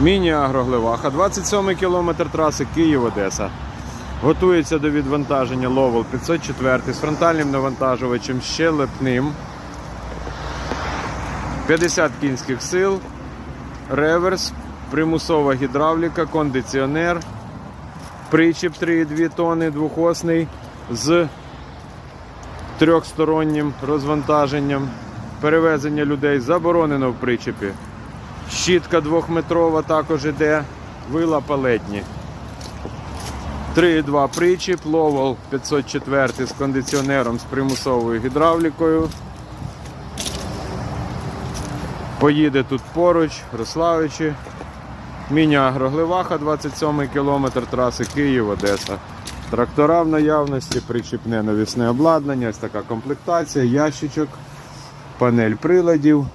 Міні-агроглеваха, 27 кілометр траси Київ-Одеса. Готується до відвантаження Ловол 504 з фронтальним навантажувачем щелепним. 50 кінських сил, реверс, примусова гідравліка, кондиціонер, причіп 3,2 тонни двохосний з трьохстороннім розвантаженням. Перевезення людей заборонено в причепі. Щітка двохметрова також іде, вила палетні. 3,2 причіп, ловол 504 з кондиціонером з примусовою гідравлікою. Поїде тут поруч, Рославичі. Міні-агроглеваха, 27 кілометр траси Київ-Одеса. Трактора в наявності, причіпне навісне обладнання, ось така комплектація, ящичок, панель приладів,